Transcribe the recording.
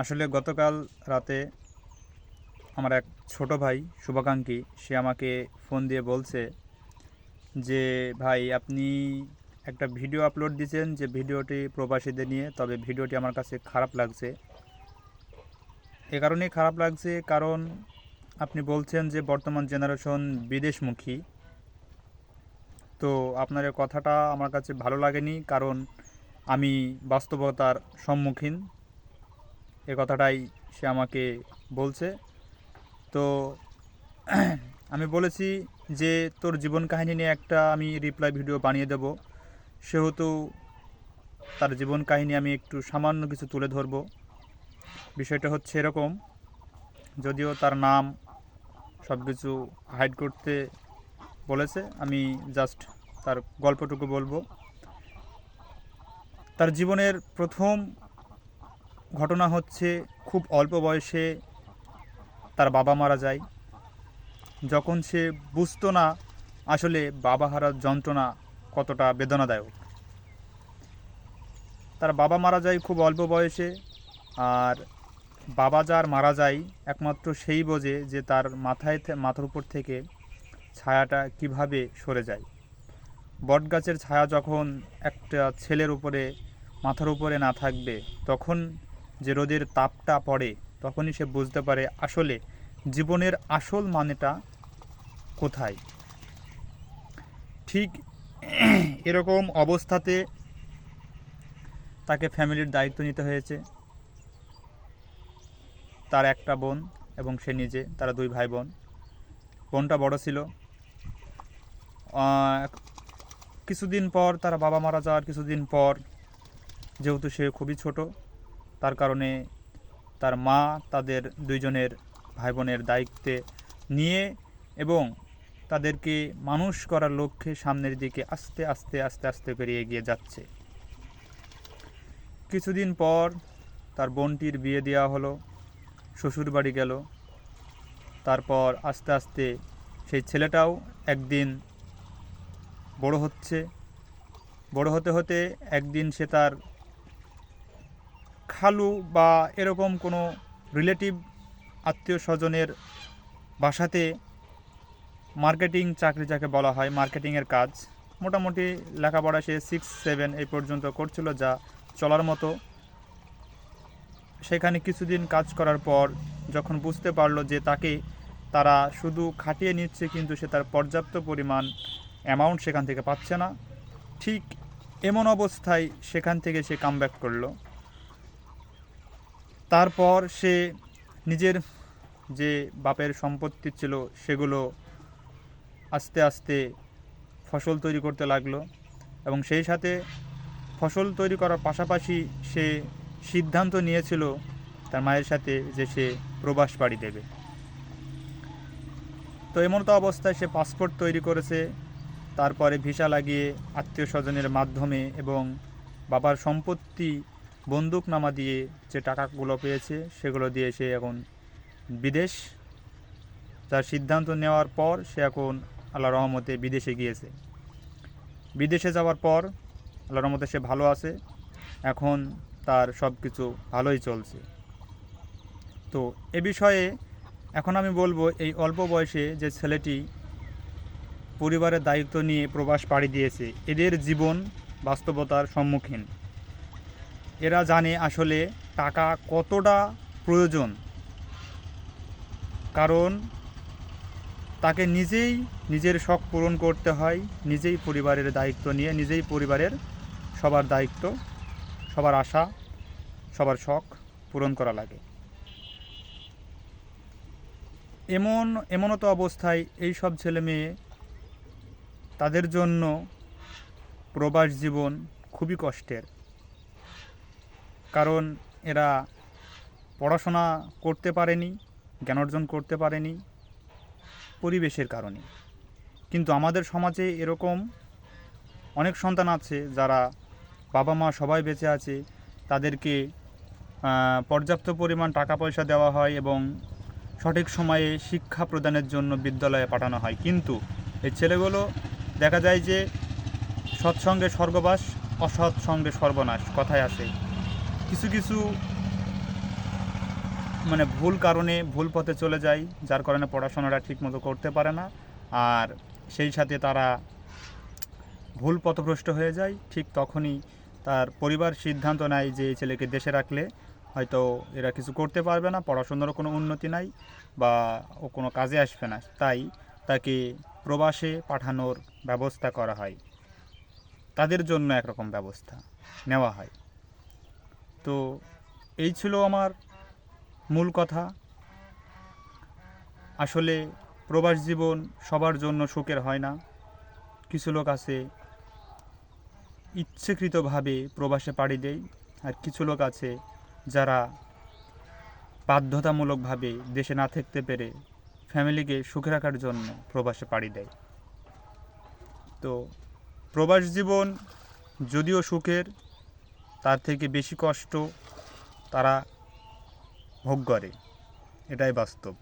আসলে গতকাল রাতে আমার এক ছোট ভাই শুভাকাঙ্ক্ষী, সে আমাকে ফোন দিয়ে বলছে যে, ভাই, আপনি একটা ভিডিও আপলোড দিয়েছেন যে ভিডিওটি প্রবাসীদের নিয়ে, তবে ভিডিওটি আমার কাছে খারাপ লাগছে। এ কারণেই খারাপ লাগছে, কারণ আপনি বলছেন যে, বর্তমান জেনারেশন বিদেশমুখী। তো আপনার কথাটা আমার কাছে ভালো লাগেনি, কারণ আমি বাস্তবতার সম্মুখীন। এ কথাটাই সে আমাকে বলছে। তো আমি বলেছি যে, তোর জীবন কাহিনী নিয়ে একটা আমি রিপ্লাই ভিডিও বানিয়ে দেব। সেহেতু তার জীবন কাহিনী আমি একটু সামান্য কিছু তুলে ধরব। বিষয়টা হচ্ছে এরকম, যদিও তার নাম সব কিছু হাইড করতে বলেছে। আমি জাস্ট তার গল্পটুকু বলব। তার জীবনের প্রথম ঘটনা হচ্ছে খুব অল্প বয়সে তার বাবা মারা যায়। যখন সে বুঝতো না আসলে বাবা হারার যন্ত্রণা কতটা বেদনাদায়ক। তার বাবা মারা যায় খুব অল্প বয়সে আর বাবা যার মারা যায় একমাত্র সেই বোঝে যে তার মাথায় মাথার উপর থেকে ছায়াটা কীভাবে সরে যায়। বটগাছের ছায়া যখন একটা ছেলের উপরে মাথার উপরে না থাকবে, তখন যে রোদের তাপটা পড়ে, তখনই সে বুঝতে পারে আসলে জীবনের আসল মানেটা কোথায়। ঠিক এরকম অবস্থাতে তাকে ফ্যামিলির দায়িত্ব নিতে হয়েছে। তার একটা বোন এবং সে নিজে, তারা দুই ভাই বোন বোনটা বড় ছিল। কিছুদিন পর তার বাবা মারা যাওয়ার কিছুদিন পর যেহেতু সে খুবই ছোট, তার কারণে তার মা তাদের দুইজনের ভাই বোনের দায়িত্বে নিয়ে এবং তাদেরকে মানুষ করার লক্ষ্যে সামনের দিকে আস্তে আস্তে আস্তে আস্তে করে এগিয়ে যাচ্ছে। কিছুদিন পর তার বোনটির বিয়ে দেওয়া হলো শ্বশুর বাড়ি গেল। তারপর আস্তে আস্তে সেই ছেলেটাও একদিন বড় হচ্ছে। বড় হতে হতে একদিন সে তার খালু বা এরকম কোনো রিলেটিভ আত্মীয় স্বজনের বাসাতে মার্কেটিং চাকরি যাকে বলা হয় মার্কেটিংয়ের কাজ, মোটামুটি লেখাপড়া সে সিক্স সেভেন এই পর্যন্ত করছিল যা চলার মতো। সেখানে কিছুদিন কাজ করার পর যখন বুঝতে পারল যে তাকে তারা শুধু খাটিয়ে নিচ্ছে কিন্তু সে তার পর্যাপ্ত পরিমাণ অ্যামাউন্ট সেখান থেকে পাচ্ছে না, ঠিক এমন অবস্থায় সেখান থেকে সে কামব্যাক করল। তারপর সে নিজের যে বাপের সম্পত্তি ছিল সেগুলো আস্তে আস্তে ফসল তৈরি করতে লাগল এবং সেই সাথে ফসল তৈরি করার পাশাপাশি সে সিদ্ধান্ত নিয়েছিল তার মায়ের সাথে যে সে প্রবাস বাড়ি দেবে। তো এমন তো অবস্থায় সে পাসপোর্ট তৈরি করেছে, তারপরে ভিসা লাগিয়ে আত্মীয় স্বজনের মাধ্যমে এবং বাবার সম্পত্তি বন্দুকনামা দিয়ে যে টাকাগুলো পেয়েছে, সেগুলো দিয়ে সে এখন বিদেশ। তার সিদ্ধান্ত নেওয়ার পর সে এখন আল্লাহ রহমতে বিদেশে গিয়েছে। বিদেশে যাওয়ার পর আল্লাহ রহমতে সে ভালো আছে। এখন তার সব কিছু ভালোই চলছে। তো এ বিষয়ে এখন আমি বলব, এই অল্প বয়সে যে ছেলেটি পরিবারের দায়িত্ব নিয়ে প্রবাস পাড়ি দিয়েছে, এদের জীবন বাস্তবতার সম্মুখীন। এরা জানে আসলে টাকা কতটা প্রয়োজন। কারণ তাকে নিজেই নিজের শখ পূরণ করতে হয়, নিজেই পরিবারের দায়িত্ব নিয়ে, নিজেই পরিবারের সবার দায়িত্ব, সবার আশা, সবার শখ পূরণ করা লাগে। এমন, এমনও তো অবস্থায় এই সব ছেলে মেয়ে তাদের জন্য প্রবাস জীবন খুবই কষ্টের। কারণ এরা পড়াশোনা করতে পারেনি, জ্ঞান অর্জন করতে পারেনি পরিবেশের কারণে। কিন্তু আমাদের সমাজে এরকম অনেক সন্তান আছে যারা বাবা মা সবাই বেঁচে আছে, তাদেরকে পর্যাপ্ত পরিমাণ টাকা পয়সা দেওয়া হয় এবং সঠিক সময়ে শিক্ষা প্রদানের জন্য বিদ্যালয়ে পাঠানো হয়। কিন্তু এই ছেলেগুলো দেখা যায় যে সৎসঙ্গে স্বর্গবাস অসৎ সঙ্গে সর্বনাশ কথায় আছে কিছু কিছু মানে ভুল কারণে ভুল পথে চলে যায়, যার কারণে পড়াশোনাটা ঠিকমতো করতে পারে না। আর সেই সাথে তারা ভুল পথভ্রষ্ট হয়ে যায়। ঠিক তখনই তার পরিবার সিদ্ধান্ত নেয় যে, এই ছেলেকে দেশে রাখলে হয়তো এরা কিছু করতে পারবে না, পড়াশোনারও কোনো উন্নতি নাই বা ও কোনো কাজে আসবে না। তাই তাকে প্রবাসে পাঠানোর ব্যবস্থা করা হয়। তাদের জন্য একরকম ব্যবস্থা নেওয়া হয়। তো এই ছিল আমার মূল কথা। আসলে প্রবাস জীবন সবার জন্য সুখের হয় না। কিছু লোক আছে ইচ্ছাকৃতভাবে প্রবাসে পাড়ি দেয় আর কিছু লোক আছে যারা বাধ্যতামূলকভাবে দেশে না থাকতে পেরে ফ্যামিলিকে সুখে রাখার জন্য প্রবাসে পাড়ি দেয়। তো প্রবাস জীবন যদিও সুখের তার থেকে বেশি কষ্ট তারা ভোগ করে। এটাই বাস্তব।